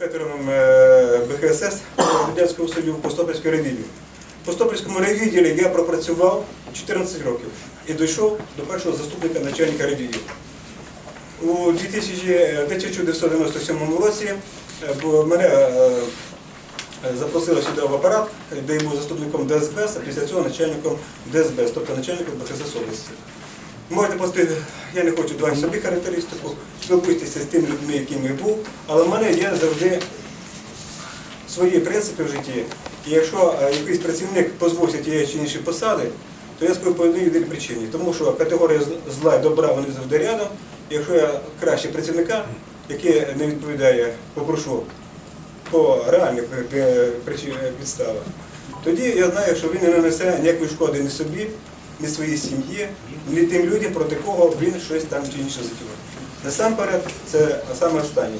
Інспектором е, БХСС Радянського Союзу в Костопільському ревідділі. В Костопільському ревідділі я пропрацював 14 років і дійшов до першого заступника начальника ревідділу. У 2000 е, 1997 році е, мене е, запросили сюди в апарат, де я був заступником ДСБС, а після цього начальником ДСБС, тобто начальником БХСС області. Можете просто, я не хочу давати собі характеристику, спілкуйтеся з тими людьми, якими був, але в мене є завжди свої принципи в житті. І якщо е, якийсь працівник позвосить тієї чи інші посади, то я скажу по єдиній причині. Тому що категорія зла і добра вони завжди рядом. Якщо я краще працівника, який не відповідає, попрошу по реальних е, е, підставах, тоді я знаю, що він не нанесе ніякої шкоди ні собі, ні своїй сім'ї, ні тим людям, проти кого він щось там чи інше затіває. Насамперед, це саме останнє.